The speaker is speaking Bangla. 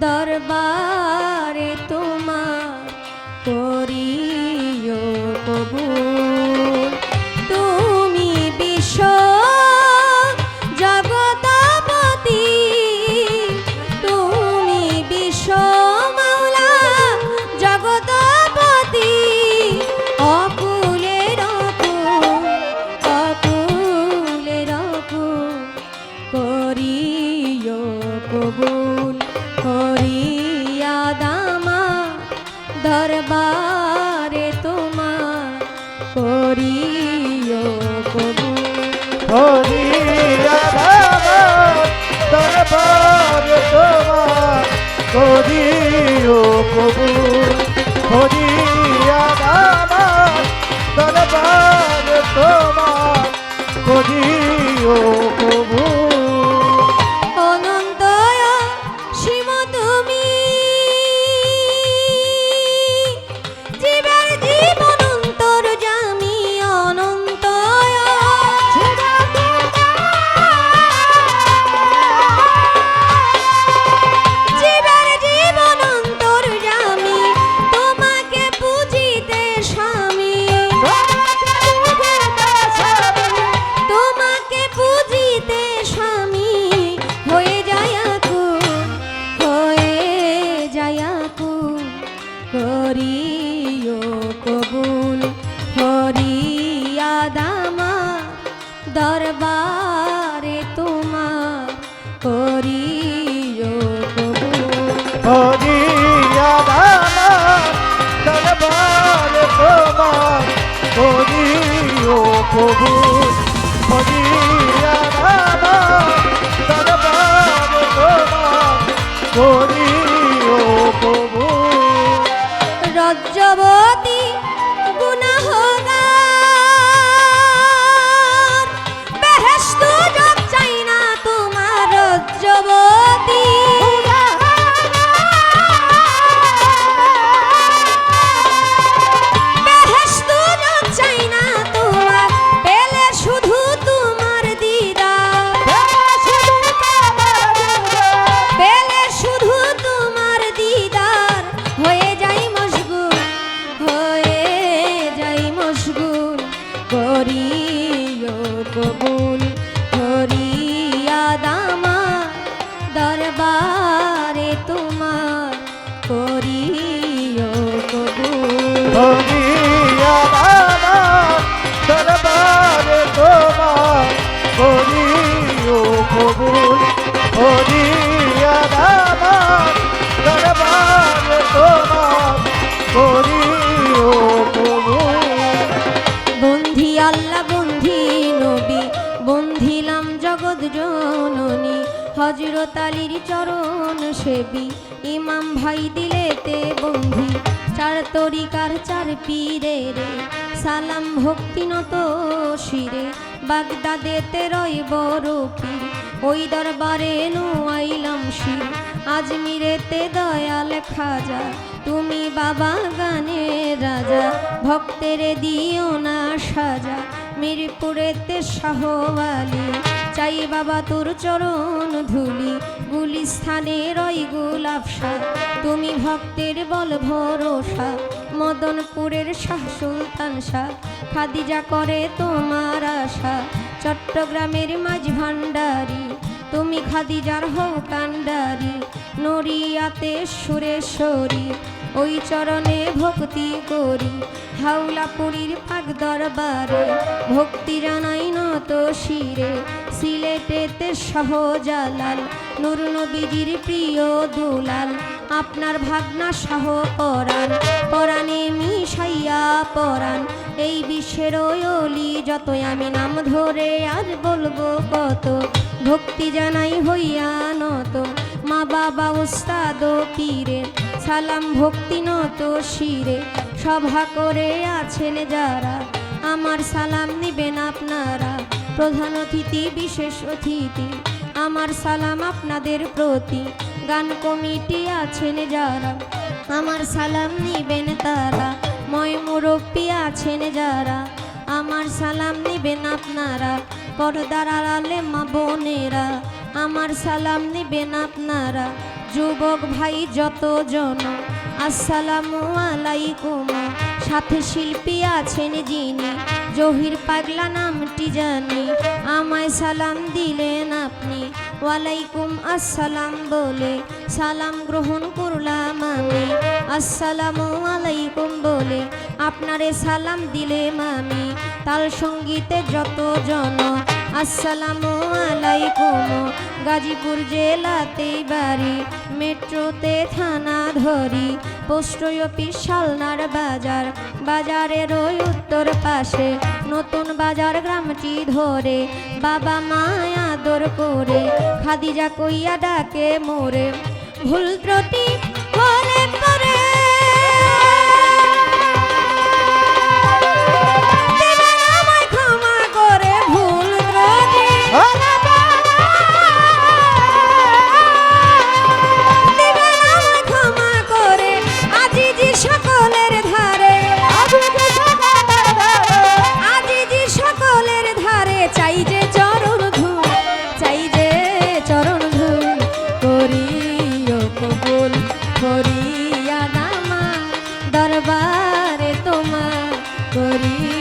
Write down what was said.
দরবার दरबार করিও প্রভু করিয়া দাদা দাদা তোমার করিয়া বাবা, দরবার তোমার করিও কবুল। করিয়া বাবা, দরবার তোমার করিও কবুল। বন্ধি আল্লাহ, বন্ধি নবী, বন্ধিলাম জগৎ জননী। হজরত আলীর চরণ সেবি ইমাম ভাই দিলেতে বন্ধি। চার তরিকার চার পীরে রে, সালাম ভক্তি নত শিরে বাগদাদেতে বড় পীর ওই দরবারে নু আইলাম শির। আজমিরেতে দয়াল খাজা তুমি বাবা গানের রাজা। ভক্তের দিও না সাজা, মিরপুরেতে শাহওয়ালি। চাই বাবা তোর চরণ ধুলি, গুলিস্থানে রই গুলাবসা তুমি ভক্তের বল ভরসা, মদনপুরের শাহ সুলতান শাহ। খাদিজা করে তোমার আশা, চট্টগ্রামের মাঝ ভান্ডারি তুমি খাদিজার হও কান্ডারি নড়িয়াতে সুরেশ্বরী ওই চরণে ভক্তি করি। হাওলাপুরীর পাক দরবারে, ভক্তি জানাই নত শিরে। সিলেটেতে সহজালাল নুর নবীজির প্রিয় দুলাল। আপনার ভাবনা সহ পরাণ, পরাণে মিশাইয়া পরাণ। এই বিশ্বের অলি, যতই আমি নাম ধরে আর বলব কত, ভক্তি জানাই হইয়া নত। মা বাবা উস্তাদ পীরে, সালাম ভক্তি নত শিরে, সভা করে আছেন যারা, আমার সালাম নিবেন আপনারা। প্রধান অতিথি, বিশেষ অতিথি, আমার সালাম আপনাদের প্রতি। গান কমিটি আছেন যারা, আমার সালাম নিবেন তারা। ময় মুরব্বী আছেন যারা, আমার সালাম নিবেন আপনারা। পর্দার আড়ালে মা বোনেরা আমার সালাম নিবেন আপনারা, যুবক ভাই যতজন। আসসালামু আলাইকুম। সাথে শিল্পী আছেন যিনি, জহির পাগলা নামটি জানি। আমায় সালাম দিলেন আপনি, ওয়ালাইকুম আসসালাম বলে। সালাম গ্রহণ করলাম আমি, আসসালামু আলাইকুম বলে। আপনারে সালাম দিলে আমি তাল সঙ্গীতে যত জন আসসালামু আলাইকুম গাজীপুর জেলাতেই বাড়ি। মেট্রোতে থানা ধরি, পোস্ট অফিস শালনার বাজার। বাজারের ওই উত্তর পাশে নতুন বাজার গ্রামটি ধরে। বাবা মায় আদর করে, খাদিজা কইয়া ডাকে মোরে। ভুল ত্রুটি করিয়া দামা দরবারে তোমার করিয়া